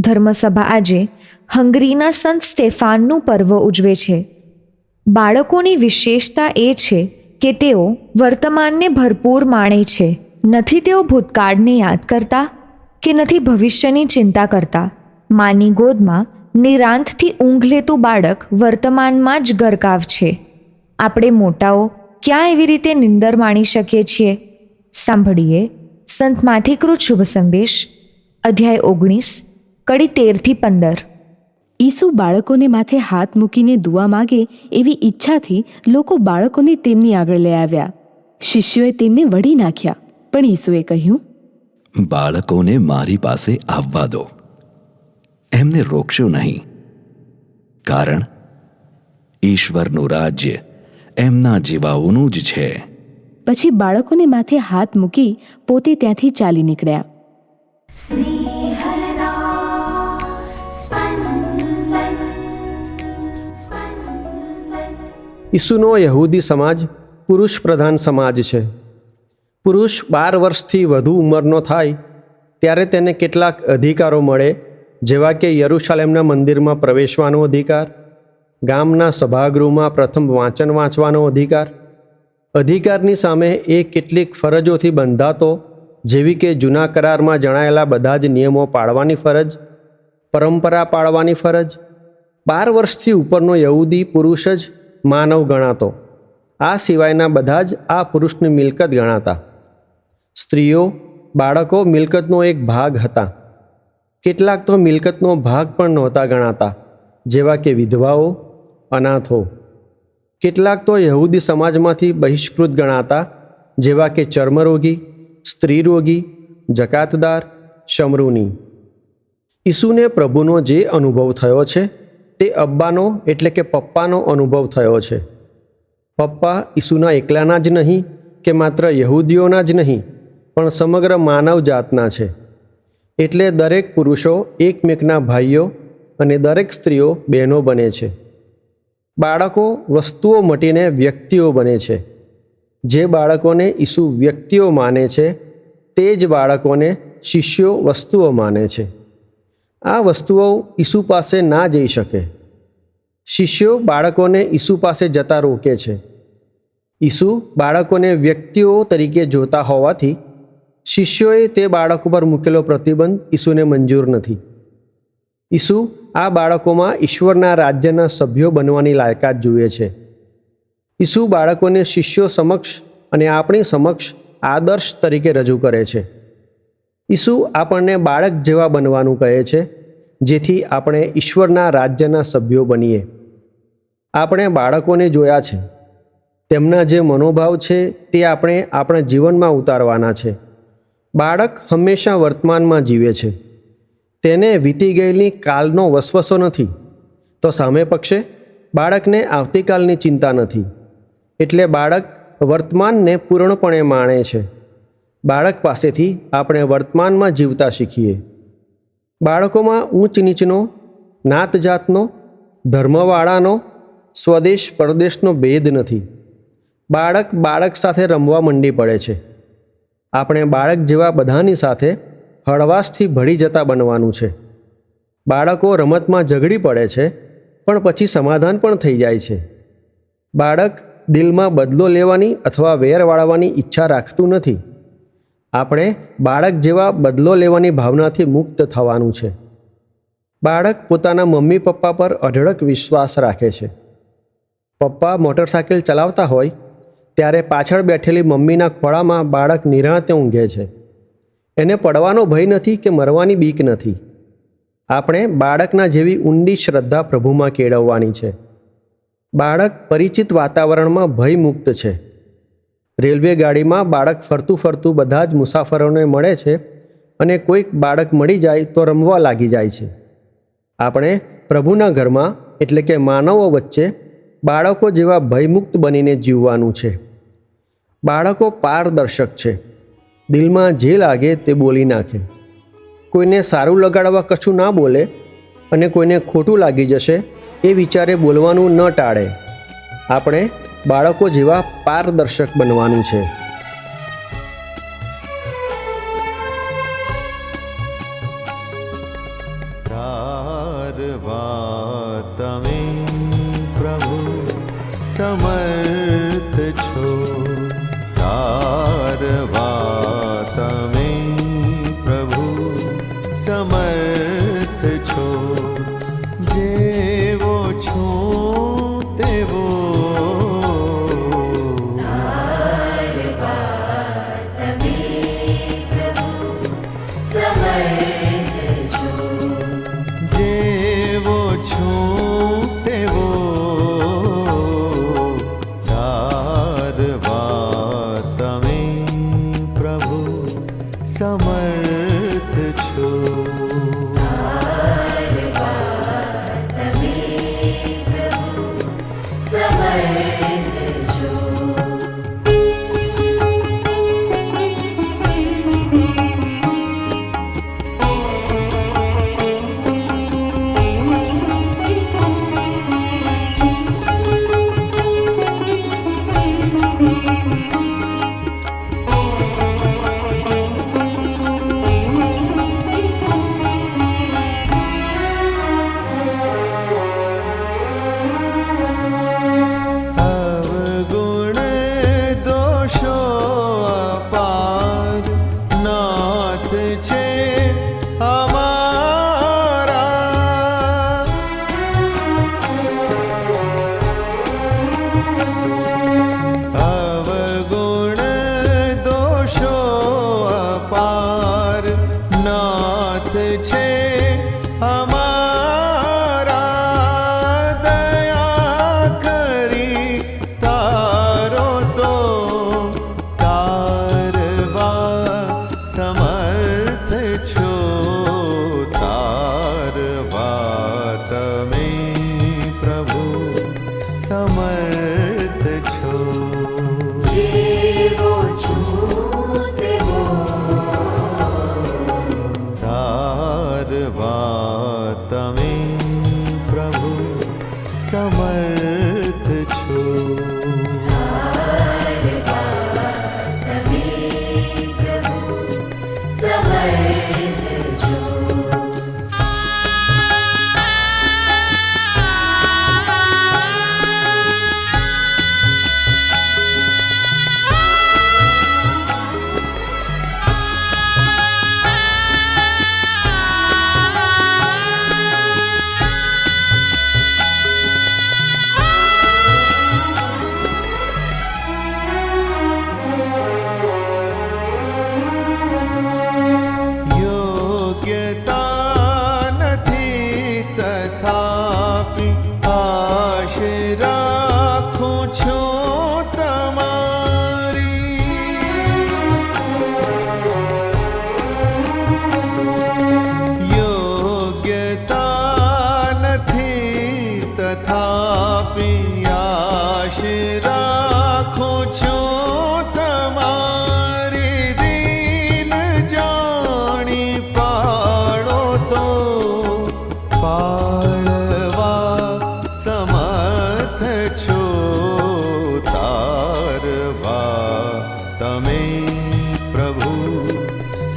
ધર્મસભા આજે હંગરીના સંત સ્ટેફાનનું પર્વ ઉજવે છે. બાળકોની વિશેષતા એ છે કે તેઓ વર્તમાનને ભરપૂર માણે છે. નથી તેઓ ભૂતકાળને યાદ કરતા કે નથી ભવિષ્યની ચિંતા કરતા? માની ગોદમાં નિરાંતથી ઊંઘ લેતું બાળક વર્તમાનમાં જ ગરકાવ છે. આપણે મોટાઓ ક્યાં એવી રીતે નિંદર માણી શકીએ છીએ? સાંભળીએ સંત માથિકૃત શુભ સંદેશ. અધ્યાય ઓગણીસ કડી તેરથી પંદર. ઈસુ બાળકોને માથે હાથ મૂકીને દુઆ માગે એવી ઈચ્છાથી લોકો બાળકોને તેમની આગળ લઈ આવ્યા. શિષ્યોએ તેમને વળી નાખ્યા. પણ ઈસુએ કહ્યું બાળકોને મારી પાસે આવવા દો. એમને રોકશો નહીં. કારણ ઈશ્વરનું રાજ્ય એમના જીવાઓનું જ છે. પછી બાળકોને માથે હાથ મૂકી પોતે ત્યાંથી ચાલી નીકળ્યા. ઈસુનો યહૂદી સમાજ પુરુષ પ્રધાન સમાજ છે. પુરુષ બાર વર્ષથી વધુ ઉંમરનો થાય, ત્યારે તેને કેટલાક અધિકારો મળે, જેવા કે યરુશાલેમના મંદિરમાં પ્રવેશવાનો અધિકાર, ગામના સભાગૃહમાં પ્રથમ વાંચન વાંચવાનો અધિકાર. અધિકારની સામે એ કેટલીક ફરજોથી બંધાતો, જેવી કે જૂના કરારમાં જણાયેલા બધા જ નિયમો પાળવાની ફરજ, પરંપરા પાળવાની ફરજ. બાર વર્ષથી ઉપરનો યહૂદી પુરુષ જ માનવ ગણાતો. આ સિવાયના બધા જ આ પુરુષની મિલકત ગણાતા. સ્ત્રીઓ, બાળકો મિલકતનો એક ભાગ હતા. કેટલાક તો મિલકતનો ભાગ પણ નહોતા ગણાતા, જેવા કે વિધવાઓ, અનાથો. કેટલાક તો યહૂદી સમાજમાંથી બહિષ્કૃત ગણાતા, જેવા કે ચર્મરોગી, સ્ત્રીરોગી, જકાતદાર, શમરૂની. ઈસુને પ્રભુનો જે અનુભવ થયો છે તે અબ્બાનો એટલે કે પપ્પાનો અનુભવ થયો છે. પપ્પા ઈસુના એકલાના જ નહીં કે માત્ર યહૂદીઓના જ નહીં, પણ સમગ્ર માનવ જાતના છે. એટલે દરેક પુરુષો એકમેકના ભાઈઓ અને દરેક સ્ત્રીઓ બહેનો બને છે. બાળકો વસ્તુઓ મટીને વ્યક્તિઓ બને છે. જે બાળકોને ઈસુ વ્યક્તિઓ માને છે, તે જ બાળકોને શિષ્યો વસ્તુઓ માને છે. આ વસ્તુઓ ઈસુ પાસે ના જઈ શકે. શિષ્યો બાળકોને ઈસુ પાસે જતા રોકે છે. ઈસુ બાળકોને વ્યક્તિઓ તરીકે જોતા હોવાથી શિષ્યોએ તે બાળકો પર મૂકેલો પ્રતિબંધ ઈસુને મંજૂર નથી. ઈસુ આ બાળકોમાં ઈશ્વરના રાજ્યના સભ્યો બનવાની લાયકાત જુએ છે. ઈસુ બાળકોને શિષ્યો સમક્ષ અને આપણી સમક્ષ આદર્શ તરીકે રજૂ કરે છે. ઈસુ આપણને બાળક જેવા બનવાનું કહે છે, જેથી આપણે ઈશ્વરના રાજ્યના સભ્યો બનીએ. આપણે બાળકોને જોયા છે. તેમના જે મનોભાવ છે તે આપણે આપણા જીવનમાં ઉતારવાના છે. બાળક હંમેશા વર્તમાનમાં જીવે છે. તેને વીતી ગયેલી કાલનો વસવસો નથી. તો સામે પક્ષે બાળકને આવતીકાલની ચિંતા નથી. એટલે બાળક વર્તમાનને પૂર્ણપણે માણે છે. બાળક પાસેથી આપણે વર્તમાનમાં જીવતા શીખીએ. બાળકોમાં ઊંચ નીચનો, નાત જાતનો, ધર્મવાળાનો, સ્વદેશ પરદેશનો ભેદ નથી. બાળક બાળક સાથે રમવા મંડી પડે છે. આપણે બાળક જેવા બધાની સાથે હળવાશથી ભળી જતા બનવાનું છે. બાળકો રમતમાં ઝઘડી પડે છે, પણ પછી સમાધાન પણ થઈ જાય છે. બાળક દિલમાં બદલો લેવાની અથવા વેર વાળવાની ઈચ્છા રાખતું નથી. આપણે બાળક જેવા બદલો લેવાની ભાવનાથી મુક્ત થવાનું છે. બાળક પોતાના મમ્મી પપ્પા પર અઢળક વિશ્વાસ રાખે છે. પપ્પા મોટરસાઇકલ ચલાવતા હોય, ત્યારે પાછળ બેઠેલી મમ્મીના ખોળામાં બાળક નિરાંતે ઊંઘે છે. એને પડવાનો ભય નથી કે મરવાની બીક નથી. આપણે બાળકના જેવી ઊંડી શ્રદ્ધા પ્રભુમાં કેળવવાની છે. બાળક પરિચિત વાતાવરણમાં ભયમુક્ત છે. રેલવે ગાડીમાં બાળક ફરતું ફરતું બધા જ મુસાફરોને મળે છે અને કોઈક બાળક મળી જાય તો રમવા લાગી જાય છે. આપણે પ્રભુના ઘરમાં એટલે કે માનવો વચ્ચે બાળકો જેવા ભયમુક્ત બનીને જીવવાનું છે. બાળકો પારદર્શક છે. દિલમાં જે લાગે તે બોલી નાખે. કોઈને સારું લગાડવા કશું ના બોલે અને કોઈને ખોટું લાગી જશે એ વિચારે બોલવાનું ન ટાળે. આપણે બાળકો જેવા પારદર્શક બનવાનું છે. પ્રભુ સમર્થ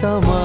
сама.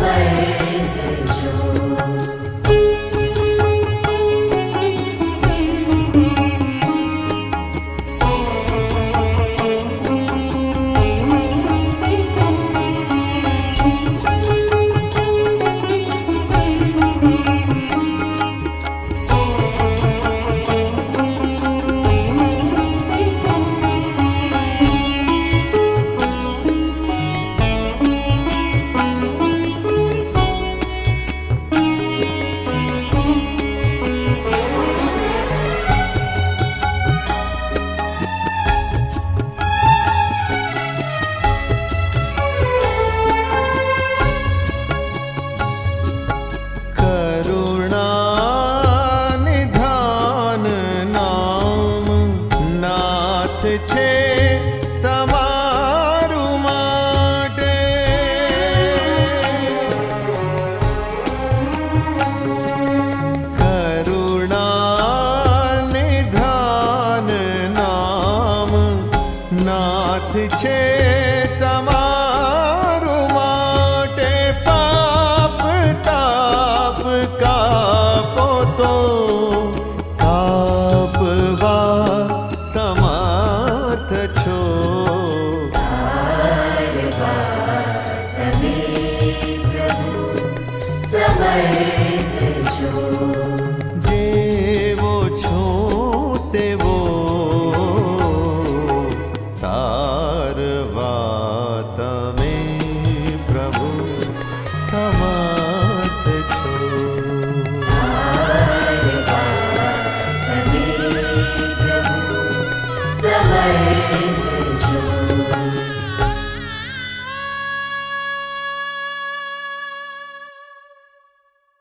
Amém.